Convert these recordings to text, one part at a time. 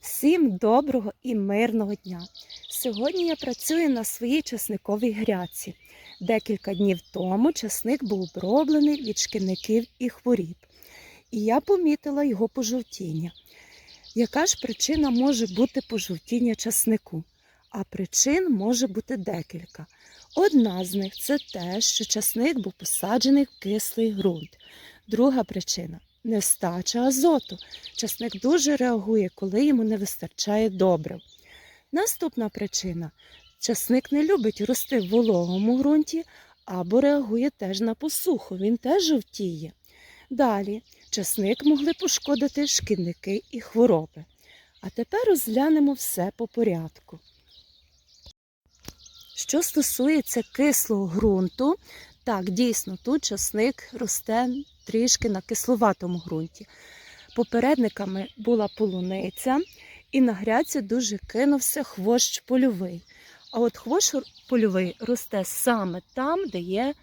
Всім доброго і мирного дня! Сьогодні я працюю на своїй часниковій грядці. Декілька днів тому часник був оброблений від шкідників і хворіб, і я помітила його пожовтіння. Яка ж причина може бути пожовтіння часнику? А причин може бути декілька. Одна з них це те, що часник був посаджений в кислий ґрунт. Друга причина нестача азоту. Часник дуже реагує, коли йому не вистачає добрив. Наступна причина часник не любить рости в вологому ґрунті або реагує теж на посуху, він теж жовтіє. Далі часник могли пошкодити шкідники і хвороби. А тепер розглянемо все по порядку. Що стосується кислого ґрунту, так, дійсно, тут часник росте трішки на кисловатому ґрунті. Попередниками була полуниця, і на грядці дуже кинувся хвощ польовий. А от хвощ польовий росте саме там, де є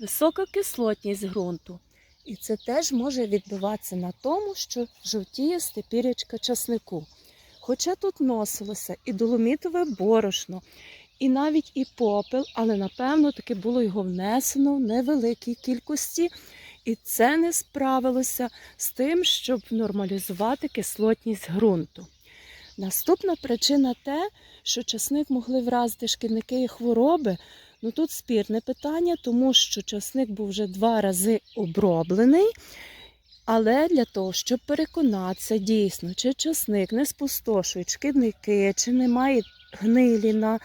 висока кислотність ґрунту. І це теж може відбиватися на тому, що жовтіє степірячка часнику. Хоча тут носилося і доломітове борошно, і навіть і попел, але напевно таки було його внесено в невеликій кількості, і це не справилося з тим, щоб нормалізувати кислотність ґрунту. Наступна причина те, що часник могли вразити шкідники і хвороби. Ну тут спірне питання, тому що часник був вже два рази оброблений. Але для того, щоб переконатися дійсно, чи часник не спустошують шкідники, чи немає гнилі на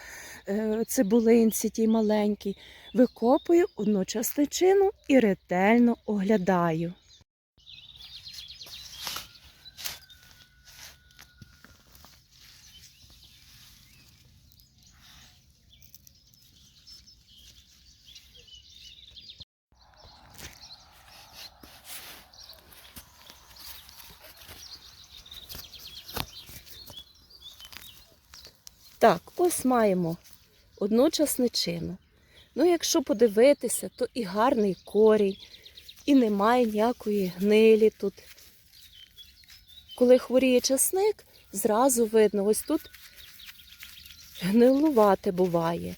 цибулинці тій маленькій, викопую одну частичину і ретельно оглядаю. Так, ось маємо одну часничину. Ну, якщо подивитися, то і гарний корінь, і немає ніякої гнилі тут. Коли хворіє часник, зразу видно, ось тут гнилувате буває.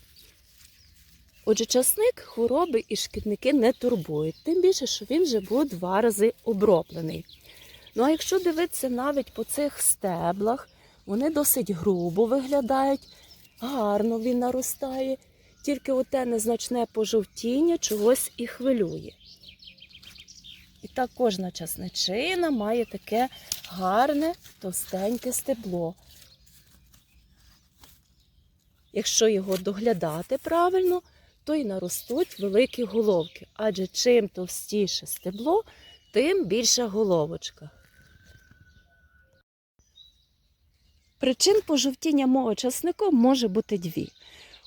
Отже, часник хвороби і шкідники не турбують, тим більше, що він вже був два рази оброблений. Ну а якщо дивитися навіть по цих стеблах, вони досить грубо виглядають, гарно він наростає, тільки оте незначне пожовтіння чогось і хвилює. І так кожна часничина має таке гарне товстеньке стебло. Якщо його доглядати правильно, то й наростуть великі головки, адже чим товстіше стебло, тим більша головочка. Причин пожовтіння мого часнику може бути дві.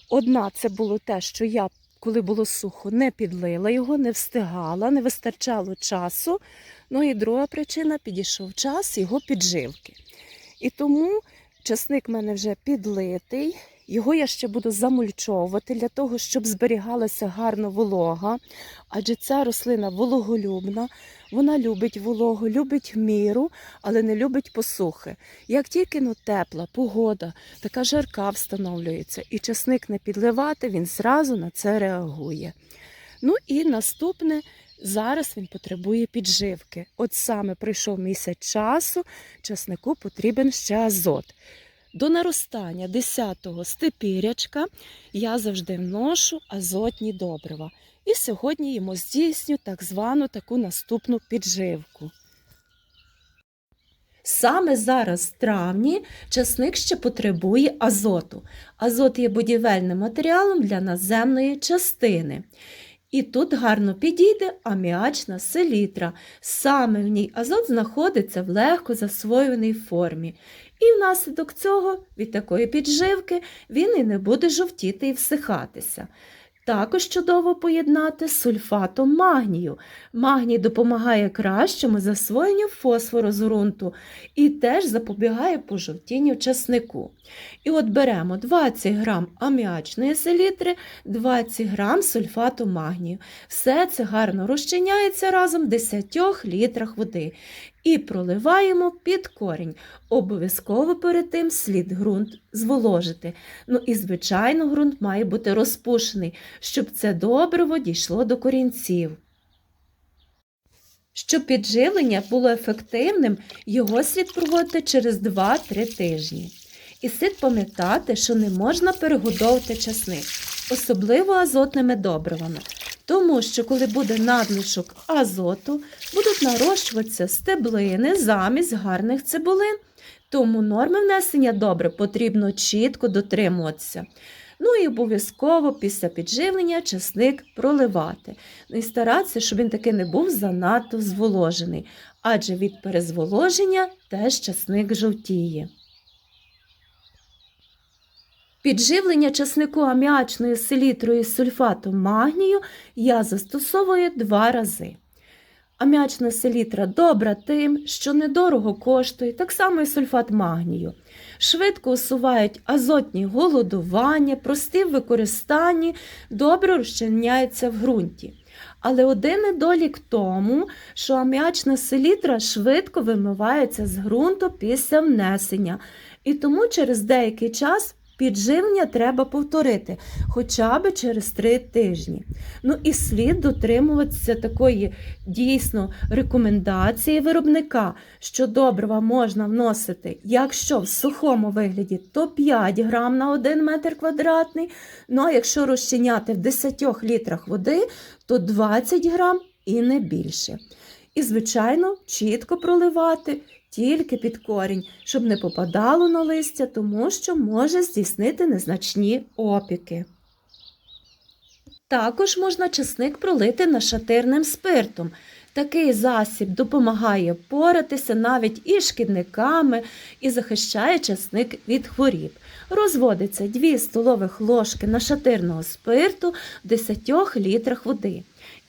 Одна це було те, що я, коли було сухо, не підлила його, не встигала, не вистачало часу. Ну і друга причина підійшов час його підживки. І тому часник в мене вже підлитий. Його я ще буду замульчовувати для того, щоб зберігалася гарно волога, адже ця рослина вологолюбна, вона любить вологу, любить міру, але не любить посухи. Як тільки ну, тепла погода, така жарка встановлюється, і часник не підливати, він зразу на це реагує. Ну і наступне, зараз він потребує підживки. От саме прийшов місяць часу, часнику потрібен ще азот. До наростання 10-го степірячка я завжди вношу азотні добрива. І сьогодні йому здійсню так звану таку наступну підживку. Саме зараз, в травні, часник ще потребує азоту. Азот є будівельним матеріалом для наземної частини. І тут гарно підійде аміачна селітра. Саме в ній азот знаходиться в легко засвоюваній формі. І внаслідок цього від такої підживки він і не буде жовтіти і всихатися. Також чудово поєднати з сульфатом магнію. Магній допомагає кращому засвоєнню фосфору з ґрунту і теж запобігає пожовтінню часнику. І от беремо 20 грам аміачної селітри, 20 грам сульфату магнію. Все це гарно розчиняється разом в 10 літрах води. І проливаємо під корінь. Обов'язково перед тим слід ґрунт зволожити. Ну і, звичайно, ґрунт має бути розпушений, щоб це добриво дійшло до корінців. Щоб підживлення було ефективним, його слід проводити через 2-3 тижні. І слід пам'ятати, що не можна перегодовувати часник, особливо азотними добривами, тому що коли буде надлишок азоту, будуть нарощуватися стеблини замість гарних цибулин. Тому норми внесення добрив потрібно чітко дотримуватися. Ну і обов'язково після підживлення часник проливати. І старатися, щоб він таки не був занадто зволожений, адже від перезволоження теж часник жовтіє. Підживлення часнику аміачною селітрою з сульфатом магнію я застосовую два рази. Аміачна селітра добра тим, що недорого коштує, так само і сульфат магнію. Швидко усувають азотні голодування, прості в використанні, добре розчиняються в ґрунті. Але один недолік тому, що аміачна селітра швидко вимивається з ґрунту після внесення, і тому через деякий час підживлення треба повторити хоча б через три тижні. Ну і слід дотримуватися такої дійсно рекомендації виробника, що добрива можна вносити, якщо в сухому вигляді, то 5 грам на 1 метр квадратний. Ну а якщо розчиняти в 10 літрах води, то 20 грам і не більше. І, звичайно, чітко проливати тільки під корінь, щоб не попадало на листя, тому що може здійснити незначні опіки. Також можна часник пролити нашатирним спиртом. Такий засіб допомагає поратися навіть із шкідниками і захищає часник від хворіб. Розводиться 2 столових ложки нашатирного спирту в 10 літрах води.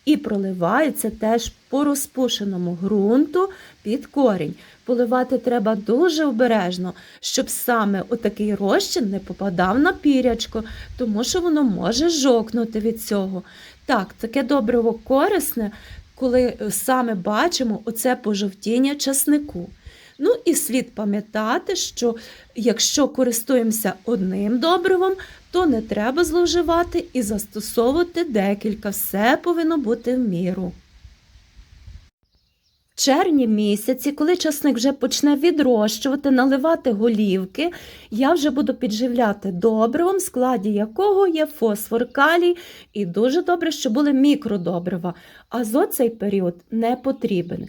І проливається теж по розпушеному ґрунту під корінь. Поливати треба дуже обережно, щоб саме отакий розчин не попадав на пірячко, тому що воно може жовкнути від цього. Так, таке добриво корисне, коли саме бачимо оце пожовтіння часнику. Ну і слід пам'ятати, що якщо користуємося одним добривом, то не треба зловживати і застосовувати декілька. Все повинно бути в міру. В червні місяці, коли часник вже почне відрощувати, наливати голівки, я вже буду підживляти добривом, в складі якого є фосфор, калій, і дуже добре, що були мікродобрива. Азот цей період не потрібен.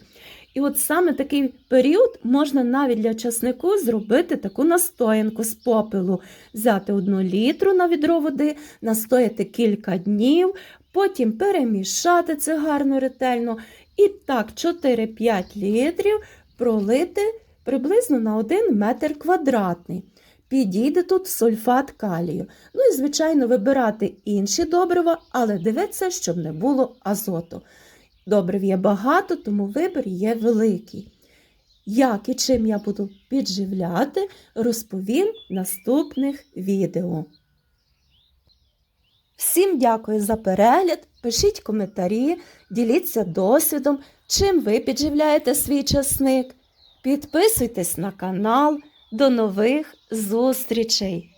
І от саме такий період можна навіть для часнику зробити таку настоянку з попелу, взяти одну літру на відро води, настояти кілька днів, потім перемішати це гарно ретельно. І так 4-5 літрів пролити приблизно на 1 метр квадратний. Підійде тут сульфат калію. Ну і, звичайно, вибирати інші добрива, але дивитися, щоб не було азоту. Добрив є багато, тому вибір є великий. Як і чим я буду підживляти, розповім наступних відео. Всім дякую за перегляд. Пишіть коментарі, діліться досвідом, чим ви підживляєте свій часник. Підписуйтесь на канал. До нових зустрічей!